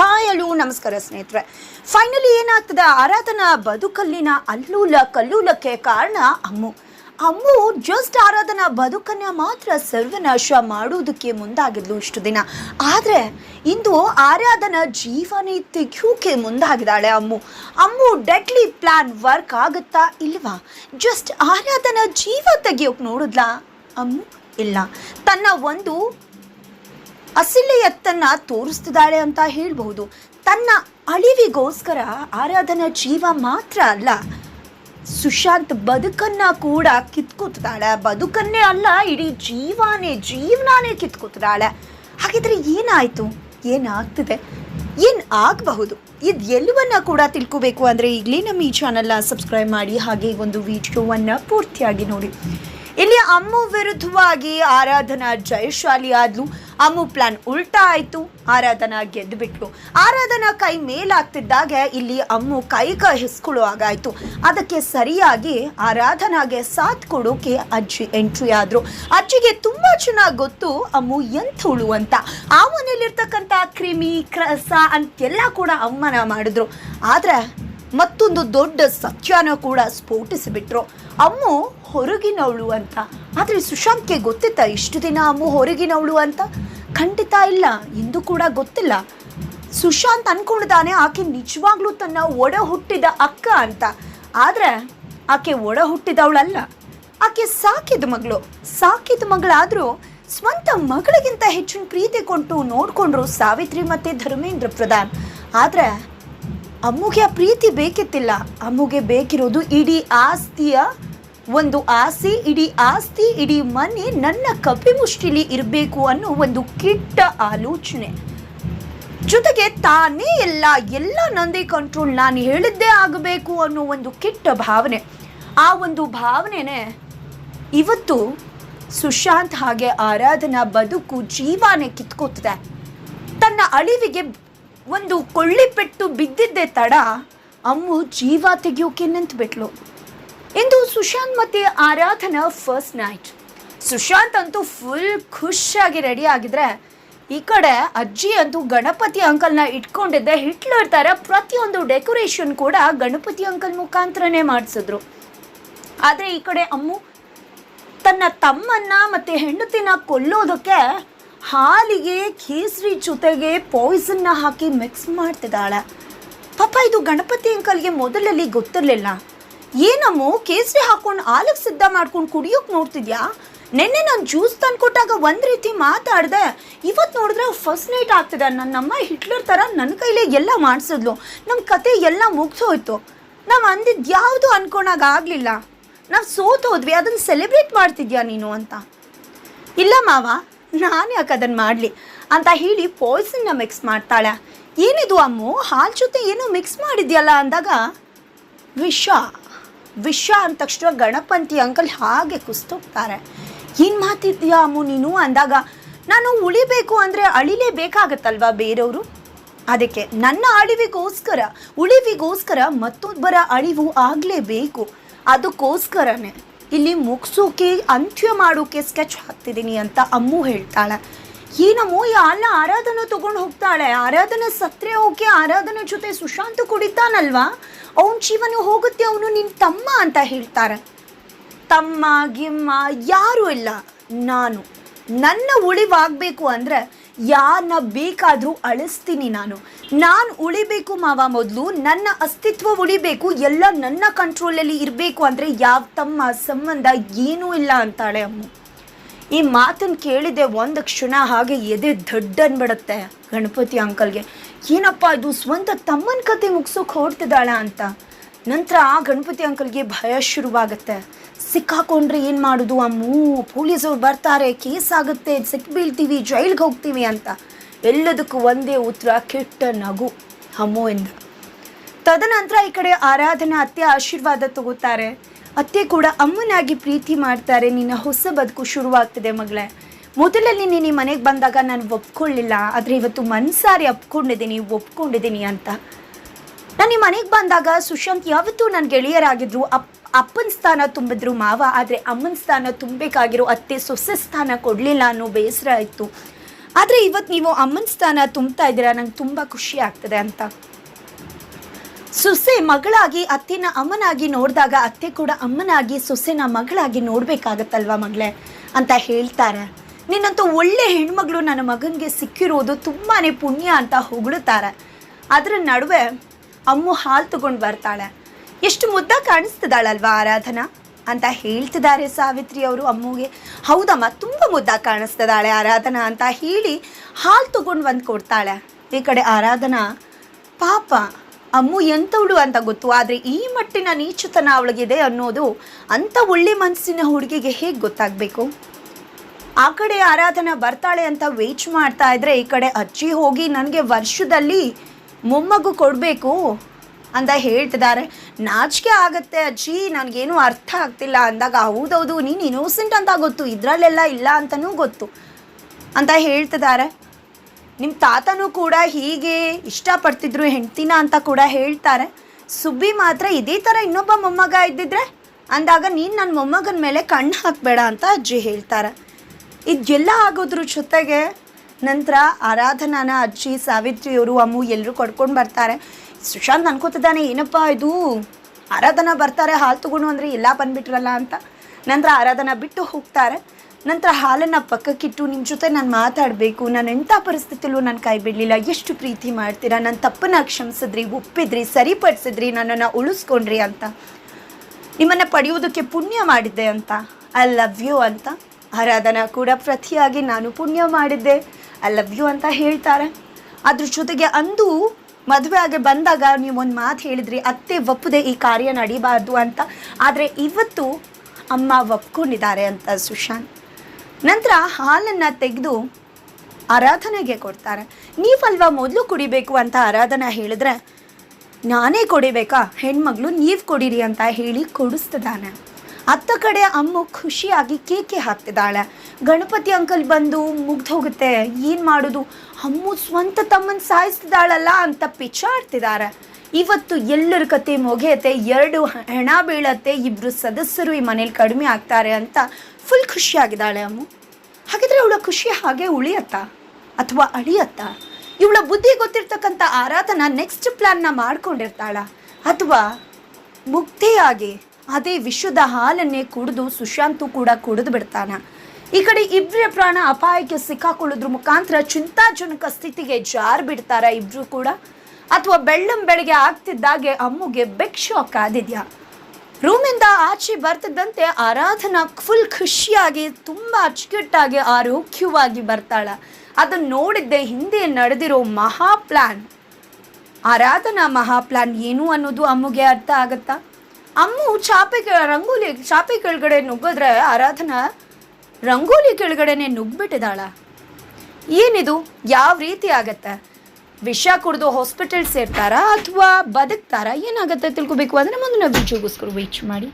Hi ಅಳು ನಮಸ್ಕಾರ ಸ್ನೇಹಿತರೆ. ಫೈನಲಿ ಏನಾಗ್ತದೆ? ಆರಾಧನಾ ಬದುಕಲ್ಲಿನ ಅಲ್ಲೂಲ ಕಲ್ಲೂಲಕ್ಕೆ ಕಾರಣ ಅಮ್ಮು. ಅಮ್ಮು ಜಸ್ಟ್ ಆರಾಧನಾ ಬದುಕನ್ನ ಮಾತ್ರ ಸರ್ವನಾಶ ಮಾಡುವುದಕ್ಕೆ ಮುಂದಾಗಿದ್ಲು ಇಷ್ಟು ದಿನ. ಆದರೆ ಇಂದು ಆರಾಧನಾ ಜೀವನೇ ತೆಗೆಯೋಕೆ ಮುಂದಾಗಿದ್ದಾಳೆ Ammu. Ammu deadly plan work ಆಗುತ್ತಾ ಇಲ್ವಾ? ಜಸ್ಟ್ ಆರಾಧನಾ ಜೀವ ತೆಗಿಯೋಕೆ ನೋಡಿದ್ಲಾ? ಅಮ್ಮು ಇಲ್ಲ. ತನ್ನ ಒಂದು ಅಸಿಲೆಯತ್ತನ್ನ ತೋರಿಸ್ತಿದ್ದಾಳೆ ಅಂತ ಹೇಳಬಹುದು. ತನ್ನ ಅಳಿವಿಗೋಸ್ಕರ ಆರಾಧನಾ ಜೀವ ಮಾತ್ರ ಅಲ್ಲ, ಸುಶಾಂತ್ ಬದುಕನ್ನ ಕೂಡ ಕಿತ್ಕೋತಿದ್ದಾಳೆ ಬದುಕನ್ನೇ ಅಲ್ಲ, ಇಡೀ ಜೀವನೇ, ಜೀವನಾನೇ ಕಿತ್ಕೋತಿದ್ದಾಳೆ ಹಾಗಿದ್ರೆ ಏನಾಯ್ತು? ಏನಾಗ್ತಿದೆ? ಏನ್ ಆಗಬಹುದು? ಇದು ಎಲ್ಲವನ್ನ ಕೂಡ ತಿಳ್ಕೋಬೇಕು ಅಂದರೆ ಈಗಲೇ ನಮ್ಮ ಈ ಚಾನಲ್ನ ಸಬ್ಸ್ಕ್ರೈಬ್ ಮಾಡಿ, ಹಾಗೆ ಒಂದು ವಿಡಿಯೋವನ್ನು ಪೂರ್ತಿಯಾಗಿ ನೋಡಿ. ಇಲ್ಲಿ ಅಮ್ಮ ವಿರುದ್ಧವಾಗಿ ಆರಾಧನಾ ಜಯಶಾಲಿ ಆದ್ಲು ಅಮ್ಮು ಪ್ಲಾನ್ ಉಲ್ಟಾ ಆಯ್ತು. ಆರಾಧನಾ ಗೆದ್ದು ಆರಾಧನ ಕೈ ಮೇಲಾಗ್ತಿದ್ದಾಗ ಇಲ್ಲಿ ಅಮ್ಮು ಕೈ ಕೈ ಅದಕ್ಕೆ ಸರಿಯಾಗಿ ಆರಾಧನಾಗೆ ಸಾಥ್ ಕೊಡೋಕೆ ಅಜ್ಜಿ ಎಂಟ್ರಿ ಆದ್ರು. ಅಜ್ಜಿಗೆ ತುಂಬಾ ಚೆನ್ನಾಗಿ ಗೊತ್ತು ಅಮ್ಮು ಎಂಥವಳು ಅಂತ. ಆ ಮನೆಯಲ್ಲಿರ್ತಕ್ಕಂಥ ಕ್ರಿಮಿ, ಕ್ರಸ ಅಂತೆಲ್ಲ ಕೂಡ ಅವಮಾನ ಮಾಡಿದ್ರು. ಆದ್ರೆ ಮತ್ತೊಂದು ದೊಡ್ಡ ಸತ್ಯನ ಕೂಡ ಸ್ಫೋಟಿಸಿಬಿಟ್ರು. ಅಮ್ಮು ಹೊರಗಿನವಳು ಅಂತ. ಆದರೆ ಸುಶಾಂತ್ಗೆ ಗೊತ್ತಿತ್ತ ಇಷ್ಟು ದಿನ ಅಮ್ಮು ಹೊರಗಿನವಳು ಅಂತ? ಖಂಡಿತ ಇಲ್ಲ. ಇಂದು ಕೂಡ ಗೊತ್ತಿಲ್ಲ. ಸುಶಾಂತ್ ಅನ್ಕೊಂಡಿದ್ದಾನೆ, ಆಕೆ ನಿಜವಾಗ್ಲೂ ತನ್ನ ಒಡ ಹುಟ್ಟಿದ ಅಕ್ಕ ಅಂತ. ಆದರೆ ಆಕೆ ಒಡ ಹುಟ್ಟಿದವಳಲ್ಲ ಆಕೆ ಸಾಕಿದ ಮಗಳು. ಸಾಕಿದ ಮಗಳಾದರೂ ಸ್ವಂತ ಮಗಳಿಗಿಂತ ಹೆಚ್ಚಿನ ಪ್ರೀತಿ ಕೊಟ್ಟು ನೋಡಿಕೊಂಡ್ರು ಸಾವಿತ್ರಿ ಮತ್ತೆ ಧರ್ಮೇಂದ್ರ ಪ್ರಧಾನ್. ಆದರೆ ಅಮ್ಮುಗೆ ಆ ಪ್ರೀತಿ ಬೇಕಿತ್ತಿಲ್ಲ. ಅಮ್ಮುಗೆ ಬೇಕಿರೋದು ಇಡೀ ಆಸ್ತಿಯ ಒಂದು ಆಸೆ, ಇಡೀ ಆಸ್ತಿ, ಇಡೀ ಮನೆ ನನ್ನ ಕಪಿಮುಷ್ಟಿಲಿ ಇರಬೇಕು ಅನ್ನೋ ಒಂದು ಕೆಟ್ಟ ಆಲೋಚನೆ. ಜೊತೆಗೆ ತಾನೇ ಎಲ್ಲ ಎಲ್ಲ ನಂದೇ ಕಂಟ್ರೋಲ್ ನಾನು ಹೇಳಿದ್ದೇ ಆಗಬೇಕು ಅನ್ನೋ ಒಂದು ಕೆಟ್ಟ ಭಾವನೆ. ಆ ಒಂದು ಭಾವನೆನೇ ಇವತ್ತು ಸುಶಾಂತ್ ಹಾಗೆ ಆರಾಧನಾ ಬದುಕು ಜೀವಾನೇ ಕಿತ್ಕೋತಿದೆ. ತನ್ನ ಅಳಿವಿಗೆ ಒಂದು ಕೊಳ್ಳಿ ಪೆಟ್ಟು ಬಿದ್ದಿದ್ದೆ ತಡ, ಅಮ್ಮು ಜೀವ ತೆಗಿಯೋಕೆ ನಿಂತ್ಬಿಟ್ಲು. ಸುಶಾಂತ್ ಮತ್ತೆ ಆರಾಧನಾ ಫಸ್ಟ್ ನೈಟ್ ಸುಶಾಂತ್ ಅಂತೂ ಫುಲ್ ಖುಷಿಯಾಗಿ ರೆಡಿ ಆಗಿದ್ರೆ, ಈ ಕಡೆ ಅಜ್ಜಿ ಅಂತೂ ಗಣಪತಿ ಅಂಕಲ್ನ ಇಟ್ಕೊಂಡಿದ್ದೆ. ಹಿಟ್ಲರ್ ಥರ ಪ್ರತಿಯೊಂದು ಡೆಕೋರೇಷನ್ ಕೂಡ ಗಣಪತಿ ಅಂಕಲ್ ಮುಖಾಂತರನೇ ಮಾಡಿಸಿದ್ರು. ಆದರೆ ಈ ಕಡೆ ಅಮ್ಮು ತನ್ನ ತಮ್ಮನ್ನ ಮತ್ತೆ ಹೆಂಡತಿನ ಕೊಲ್ಲೋದಕ್ಕೆ ಹಾಲಿಗೆ, ಕೇಸರಿ ಜೊತೆಗೆ ಪಾಯ್ಸನ್ನ ಹಾಕಿ ಮಿಕ್ಸ್ ಮಾಡ್ತಿದ್ದಾಳೆ. ಪಾಪ ಇದು ಗಣಪತಿ ಅಂಕಲ್ಗೆ ಮೊದಲಲ್ಲಿ ಗೊತ್ತಿರಲಿಲ್ಲ. ಏನಮ್ಮು ಕೇಸರಿ ಹಾಕೊಂಡು ಹಾಲಿಗೆ ಸಿದ್ಧ ಮಾಡ್ಕೊಂಡು ಕುಡಿಯೋಕೆ ನೋಡ್ತಿದ್ಯಾ? ನಿನ್ನೆ ನಾನು ಜ್ಯೂಸ್ ತಂದುಕೊಟ್ಟಾಗ ಒಂದು ರೀತಿ ಮಾತಾಡಿದೆ. ಇವತ್ತು ನೋಡಿದ್ರೆ ಫಸ್ಟ್ ನೈಟ್ ಆಗ್ತಿದೆ. ನನ್ನಮ್ಮ ಹಿಟ್ಲರ್ ಥರ ನನ್ನ ಕೈಲೇ ಎಲ್ಲ ಮಾಡಿಸಿದ್ಲು. ನಮ್ಮ ಕತೆ ಎಲ್ಲ ಮುಗ್ದೋಯ್ತು. ನಾವು ಅಂದಿದ್ದು ಯಾವುದು ಅನ್ಕೊಂಡಾಗ ಆಗಲಿಲ್ಲ. ನಾವು ಸೋತೋದ್ವಿ ಅದನ್ನು ಸೆಲೆಬ್ರೇಟ್ ಮಾಡ್ತಿದ್ಯಾ ನೀನು ಅಂತ. ಇಲ್ಲ ಮಾವ, ನಾನು ಯಾಕೆ ಅದನ್ನು ಮಾಡಲಿ? ಅಂತ ಹೇಳಿ ಪಾಯ್ಸನ್ನ ಮಿಕ್ಸ್ ಮಾಡ್ತಾಳೆ. ಏನಿದು ಅಮ್ಮು? ಹಾಲು ಜೊತೆ ಏನೋ ಮಿಕ್ಸ್ ಮಾಡಿದ್ಯಲ್ಲ ಅಂದಾಗ, ವಿಷ. ವಿಷ ಅಂದ ತಕ್ಷಣ ಗಣಪಂತಿ ಅಂಕಲ್ ಹಾಗೆ ಕುಸ್ತೋಗ್ತಾರೆ. ಏನು ಮಾತಿದ್ಯಾ ಅಮ್ಮು ನೀನು? ಅಂದಾಗ, ನಾನು ಉಳಿಬೇಕು ಅಂದರೆ ಅಳಿಲೇಬೇಕಾಗತ್ತಲ್ವಾ ಬೇರೆಯವರು? ಅದಕ್ಕೆ, ನನ್ನ ಅಳಿವಿಗೋಸ್ಕರ, ಉಳಿವಿಗೋಸ್ಕರ ಮತ್ತೊಬ್ಬರ ಅಳಿವು ಆಗಲೇಬೇಕು. ಅದಕ್ಕೋಸ್ಕರನೇ. ಇಲ್ಲಿ ಮುಗಿಸೋಕೆ, ಅಂತ್ಯ ಮಾಡೋಕೆ ಸ್ಕೆಚ್ ಹಾಕ್ತಿದ್ದೀನಿ ಅಂತ ಅಮ್ಮು ಹೇಳ್ತಾಳೆ. ಏನಮ್ಮು ಈ ಅಲ್ಲ ಆರಾಧನ ತಗೊಂಡು ಹೋಗ್ತಾಳೆ. ಆರಾಧನ ಸತ್ರೆ ಹೋಗಿ ಆರಾಧನ ಜೊತೆ ಸುಶಾಂತ್ ಕುಡಿತಾನಲ್ವಾ? ಅವನ ಜೀವನ ಹೋಗುತ್ತೆ, ಅವನು ನಿನ್ನ ತಮ್ಮ ಅಂತ ಹೇಳ್ತಾರೆ. ತಮ್ಮ, ಗಿಮ್ಮ, ಯಾರೂ ಇಲ್ಲ. ನಾನು. ನನ್ನ ಉಳಿವಾಗಬೇಕು ಅಂದರೆ ಯಾರನ್ನ ಬೇಕಾದರೂ ಅಳಿಸ್ತೀನಿ ನಾನು. ನಾನು ಉಳಿಬೇಕು ಮಾವ ಮೊದಲು, ನನ್ನ ಅಸ್ತಿತ್ವ ಉಳಿಬೇಕು, ಎಲ್ಲ ನನ್ನ ಕಂಟ್ರೋಲಲ್ಲಿ ಇರಬೇಕು ಅಂದರೆ ಯಾವ ತಮ್ಮ ಸಂಬಂಧ ಏನೂ ಇಲ್ಲ ಅಂತಾಳೆ ಅಮ್ಮ. ಈ ಮಾತನ್ನು ಕೇಳಿದೆ ಒಂದು ಕ್ಷಣ ಹಾಗೆ ಎದೆ ದೊಡ್ಡ ಅನ್ಬಿಡುತ್ತೆ ಗಣಪತಿ ಅಂಕಲ್ಗೆ. ಏನಪ್ಪ ಇದು ಸ್ವಂತ ತಮ್ಮನ ಕತೆ ಮುಗಿಸೋಕೆ ಹೊರಡ್ತಿದ್ದಾಳ ಅಂತ. ನಂತರ ಆ ಗಣಪತಿ ಅಂಕಲ್ಗೆ ಭಯ ಶುರುವಾಗುತ್ತೆ. ಸಿಕ್ಕಾಕೊಂಡ್ರೆ ಏನು ಮಾಡೋದು ಅಮ್ಮೂ? ಪೊಲೀಸವ್ರು ಬರ್ತಾರೆ ಕೇಸ್ ಆಗುತ್ತೆ ಸಿಕ್ ಬೀಳ್ತೀವಿ, ಜೈಲ್ಗೆ ಹೋಗ್ತೀವಿ ಅಂತ. ಎಲ್ಲದಕ್ಕೂ ಒಂದೇ ಉತ್ತರ, ಕೆಟ್ಟ ನಗು. ಅಮ್ಮುವಿಂದ ತದನಂತರ ಈ ಕಡೆ ಆರಾಧನಾ ಅತ್ತೆ ಆಶೀರ್ವಾದ ತಗೋತಾರೆ. ಅತ್ತೆ ಕೂಡ ಅಮ್ಮನಾಗಿ ಪ್ರೀತಿ ಮಾಡ್ತಾರೆ. ನಿನ್ನ ಹೊಸ ಬದುಕು ಶುರುವಾಗ್ತದೆ ಮಗಳೇ. ಮೊದಲಲ್ಲಿ ನೀನು ಮನೆಗೆ ಬಂದಾಗ ನಾನು ಒಪ್ಕೊಳ್ಳಿಲ್ಲ. ಆದರೆ ಇವತ್ತು ಮನ್ಸಾರಿ ಒಪ್ಕೊಂಡಿದ್ದೀನಿ ಒಪ್ಕೊಂಡಿದ್ದೀನಿ ಅಂತ. ನಾನು ಈ ಮನೆಗೆ ಬಂದಾಗ ಸುಶಾಂತ್ ಯಾವತ್ತೂ ನನ್ನ ಗೆಳೆಯರಾಗಿದ್ರು. ಅಪ್, ಅಪ್ಪನ ಸ್ಥಾನ ತುಂಬಿದ್ರು ಮಾವ. ಆದರೆ ಅಮ್ಮನ ಸ್ಥಾನ ತುಂಬಬೇಕಾಗಿರೋ ಅತ್ತೆ ಸೊಸೆ ಸ್ಥಾನ ಕೊಡಲಿಲ್ಲ ಅನ್ನೋ ಬೇಸರ ಆಯಿತು ಆದರೆ ಇವತ್ತು ನೀವು ಅಮ್ಮನ ಸ್ಥಾನ ತುಂಬ್ತಾ ಇದ್ದೀರಾ, ನಂಗೆ ತುಂಬ ಖುಷಿ ಆಗ್ತದೆ ಅಂತ. ಸೊಸೆ ಮಗಳಾಗಿ, ಅತ್ತೆನ ಅಮ್ಮನಾಗಿ ನೋಡಿದಾಗ ಅತ್ತೆ ಕೂಡ ಅಮ್ಮನಾಗಿ, ಸೊಸೆನ ಮಗಳಾಗಿ ನೋಡ್ಬೇಕಾಗತ್ತಲ್ವಾ ಮಗಳೇ ಅಂತ ಹೇಳ್ತಾರೆ. ನಿನ್ನಂತೂ ಒಳ್ಳೆ ಹೆಣ್ಮಗಳು ನನ್ನ ಮಗನಿಗೆ ಸಿಕ್ಕಿರೋದು ತುಂಬಾ ಪುಣ್ಯ ಅಂತ ಹೊಗಳುತ್ತಾರೆ. ಅದರ ನಡುವೆ ಅಮ್ಮು ಹಾಲು ತಗೊಂಡು ಬರ್ತಾಳೆ. ಎಷ್ಟು ಮುದ್ದ ಕಾಣಿಸ್ತದಾಳಲ್ವಾ ಆರಾಧನಾ? ಅಂತ ಹೇಳ್ತಿದ್ದಾರೆ ಸಾವಿತ್ರಿ ಅವರು ಅಮ್ಮುಗೆ. ಹೌದಮ್ಮ, ತುಂಬ ಮುದ್ದ ಕಾಣಿಸ್ತದಾಳೆ ಆರಾಧನಾ ಅಂತ ಹೇಳಿ ಹಾಲು ತಗೊಂಡು ಬಂದು ಕೊಡ್ತಾಳೆ. ಈ ಕಡೆ ಆರಾಧನಾ, ಪಾಪ ಅಮ್ಮು ಎಂಥವಳು ಅಂತ ಗೊತ್ತು. ಆದರೆ ಈ ಮಟ್ಟಿನ ನೀಚುತನ ಅವಳಿಗಿದೆ ಅನ್ನೋದು ಅಂಥ ಒಳ್ಳೆ ಮನಸ್ಸಿನ ಹುಡುಗಿಗೆ ಹೇಗೆ ಗೊತ್ತಾಗಬೇಕು? ಆ ಕಡೆ ಆರಾಧನಾ ಬರ್ತಾಳೆ ಅಂತ ವೇಚ್ ಮಾಡ್ತಾ ಇದ್ರೆ ಈ ಕಡೆ ಅಜ್ಜಿ ಹೋಗಿ ನನಗೆ ವರ್ಷದಲ್ಲಿ ಮೊಮ್ಮಗು ಕೊಡಬೇಕು ಅಂತ ಹೇಳ್ತಿದ್ದಾರೆ. ನಾಚಿಕೆ ಆಗತ್ತೆ ಅಜ್ಜಿ, ನನಗೇನು ಅರ್ಥ ಆಗ್ತಿಲ್ಲ ಅಂದಾಗ ಹೌದೌದು, ನೀನು ಇನ್ನೋಸೆಂಟ್ ಅಂತ ಗೊತ್ತು, ಇದರಲ್ಲೆಲ್ಲ ಇಲ್ಲ ಅಂತಲೂ ಗೊತ್ತು ಅಂತ ಹೇಳ್ತಿದ್ದಾರೆ. ನಿಮ್ಮ ತಾತನೂ ಕೂಡ ಹೀಗೆ ಇಷ್ಟಪಡ್ತಿದ್ರು ಹೆಂಡ್ತಿನ ಅಂತ ಕೂಡ ಹೇಳ್ತಾರೆ. ಸುಬ್ಬಿ ಮಾತ್ರ ಇದೇ ಥರ ಇನ್ನೊಬ್ಬ ಮೊಮ್ಮಗ ಇದ್ದಿದ್ರೆ ಅಂದಾಗ ನೀನು ನನ್ನ ಮೊಮ್ಮಗನ ಮೇಲೆ ಕಣ್ಣು ಹಾಕಬೇಡ ಅಂತ ಅಜ್ಜಿ ಹೇಳ್ತಾರೆ. ಇದೆಲ್ಲ ಆಗೋದ್ರ ಜೊತೆಗೆ ನಂತರ ಆರಾಧನಾನ ಅಜ್ಜಿ ಸಾವಿತ್ರಿಯವರು ಅಮ್ಮು ಎಲ್ಲರೂ ಕಡ್ಕೊಂಡು ಬರ್ತಾರೆ. ಸುಶಾಂತ್ ಅನ್ಕೋತಿದ್ದಾನೆ, ಏನಪ್ಪ ಇದು? ಆರಾಧನಾ ಬರ್ತಾರೆ, ಹಾಲು ತಗೊಂಡು ಅಂದರೆ ಎಲ್ಲ ಬಂದುಬಿಟ್ರಲ್ಲ ಅಂತ. ನಂತರ ಆರಾಧನಾ ಬಿಟ್ಟು ಹೋಗ್ತಾರೆ. ನಂತರ ಹಾಲನ್ನು ಪಕ್ಕಕ್ಕಿಟ್ಟು ನಿಮ್ಮ ಜೊತೆ ನಾನು ಮಾತಾಡಬೇಕು. ನಾನು ಎಂಥ ಪರಿಸ್ಥಿತಿಲೂ ನಾನು ಕೈ ಬಿಡಲಿಲ್ಲ. ಎಷ್ಟು ಪ್ರೀತಿ ಮಾಡ್ತೀರಾ? ನನ್ನ ತಪ್ಪನ್ನು ಕ್ಷಮಿಸಿದ್ರಿ, ಒಪ್ಪಿದ್ರಿ, ಸರಿಪಡಿಸಿದ್ರಿ, ನನ್ನನ್ನು ಉಳಿಸ್ಕೊಂಡ್ರಿ ಅಂತ. ನಿಮ್ಮನ್ನು ಪಡೆಯೋದಕ್ಕೆ ಪುಣ್ಯ ಮಾಡಿದ್ದೆ ಅಂತ. ಐ ಲವ್ ಯು ಅಂತ. ಆರಾಧನಾ ಕೂಡ ಪ್ರತಿಯಾಗಿ ನಾನು ಪುಣ್ಯ ಮಾಡಿದ್ದೆ. ಐ ಲವ್ ಯು ಅಂತ ಹೇಳ್ತಾರೆ. ಅದ್ರ ಜೊತೆಗೆ ಅಂದು ಮದುವೆ ಆಗಿ ಬಂದಾಗ ನೀವೊಂದು ಮಾತು ಹೇಳಿದ್ರಿ, ಅತ್ತೆ ಒಪ್ಪದೆ ಈ ಕಾರ್ಯ ನಡಿಬಾರ್ದು ಅಂತ. ಆದರೆ ಇವತ್ತು ಅಮ್ಮ ಒಪ್ಕೊಂಡಿದ್ದಾರೆ ಅಂತ ಸುಶಾಂತ್. ನಂತರ ಹಾಲನ್ನು ತೆಗೆದು ಆರಾಧನೆಗೆ ಕೊಡ್ತಾರೆ. ನೀವಲ್ವಾ ಮೊದಲು ಕುಡಿಬೇಕು ಅಂತ ಆರಾಧನಾ ಹೇಳಿದ್ರೆ, ನಾನೇ ಕೊಡಿಬೇಕಾ? ಹೆಣ್ಮಗಳು ನೀವು ಕೊಡಿರಿ ಅಂತ ಹೇಳಿ ಕೊಡಿಸ್ತಿದ್ದಾನೆ. ಅತ್ತ ಕಡೆ ಅಮ್ಮ ಖುಷಿಯಾಗಿ ಕೇಕೆ ಹಾಕ್ತಿದ್ದಾಳೆ. ಗಣಪತಿ ಅಂಕಲ್ ಬಂದು ಮುಗ್ದು ಹೋಗುತ್ತೆ ಏನು ಮಾಡೋದು? ಅಮ್ಮು ಸ್ವಂತ ತಮ್ಮನ್ನು ಸಾಯಿಸ್ತಿದ್ದಾಳಲ್ಲ ಅಂತ ಪಿಚಾಡ್ತಿದ್ದಾರೆ ಇವತ್ತು ಎಲ್ಲರ ಕತೆ ಮುಗಿಯತ್ತೆ, ಎರಡು ಹೆಣ ಬೀಳತ್ತೆ ಇಬ್ಬರು ಸದಸ್ಯರು ಈ ಮನೇಲಿ ಕಡಿಮೆ ಆಗ್ತಾರೆ ಅಂತ ಫುಲ್ ಖುಷಿಯಾಗಿದ್ದಾಳೆ ಅಮ್ಮು. ಹಾಗಿದ್ರೆ ಅವಳ ಖುಷಿ ಹಾಗೆ ಉಳಿಯತ್ತಾ ಅಥವಾ ಅಳಿಯತ್ತಾ? ಇವಳ ಬುದ್ಧಿ ಗೊತ್ತಿರ್ತಕ್ಕಂಥ ಆರಾಧನ ನೆಕ್ಸ್ಟ್ ಪ್ಲಾನ್ನ ಮಾಡ್ಕೊಂಡಿರ್ತಾಳ. ಅಥವಾ ಮುಕ್ತಿಯಾಗಿ ಅದೇ ವಿಶ್ವದ ಹಾಲನ್ನೇ ಕುಡಿದು ಸುಶಾಂತು ಕೂಡ ಕುಡಿದು ಬಿಡ್ತಾನ. ಈ ಕಡೆ ಇಬ್ಬರ ಪ್ರಾಣ ಅಪಾಯಕ್ಕೆ ಸಿಕ್ಕಾಕೊಳ್ಳೋದ್ರ ಮುಖಾಂತರ ಚಿಂತಾಜನಕ ಸ್ಥಿತಿಗೆ ಜಾರ್ ಬಿಡ್ತಾರ ಇಬ್ರು ಕೂಡ. ಅಥವಾ ಬೆಳ್ಳಂ ಬೆಳಗ್ಗೆ ಆಗ್ತಿದ್ದಾಗೆ ಅಮ್ಮುಗೆ ಬೆಕ್ ಶಾಕ್ ಆದಿದ್ಯಾ? ರೂಮಿಂದ ಆಚೆ ಬರ್ತಿದ್ದಂತೆ ಆರಾಧನಾ ಫುಲ್ ಖುಷಿಯಾಗಿ, ತುಂಬ ಅಚ್ಚುಕಟ್ಟಾಗಿ, ಆರೋಗ್ಯವಾಗಿ ಬರ್ತಾಳ. ಅದನ್ನು ನೋಡಿದ್ದೆ ಹಿಂದೆ ನಡೆದಿರೋ ಮಹಾ ಪ್ಲಾನ್. ಆರಾಧನಾ ಮಹಾ ಪ್ಲಾನ್ ಏನು ಅನ್ನೋದು ಅಮ್ಮುಗೆ ಅರ್ಥ ಆಗತ್ತಾ? ಅಮ್ಮು ಚಾಪೆ ರಂಗೋಲಿ, ಚಾಪೆ ಕೆಳಗಡೆ ನುಗ್ಗಿದ್ರೆ ಆರಾಧನಾ ರಂಗೋಲಿ ಕೆಳಗಡೆನೆ ನುಗ್ಗಿಬಿಟ್ಟಿದ್ದಾಳ. ಏನಿದು? ಯಾವ ರೀತಿ ಆಗತ್ತೆ? ವಿಷ ಕುಡಿದು ಹಾಸ್ಪಿಟಲ್ ಸೇರ್ತಾರಾ ಅಥವಾ ಬದುಕ್ತಾರಾ? ಏನಾಗುತ್ತೆ ತಿಳ್ಕೊಬೇಕು. ಅಂದರೆ ಮುಂದಿನ ವಿಡಿಯೋಗೋಸ್ಕರ ವೇಚ್ ಮಾಡಿ.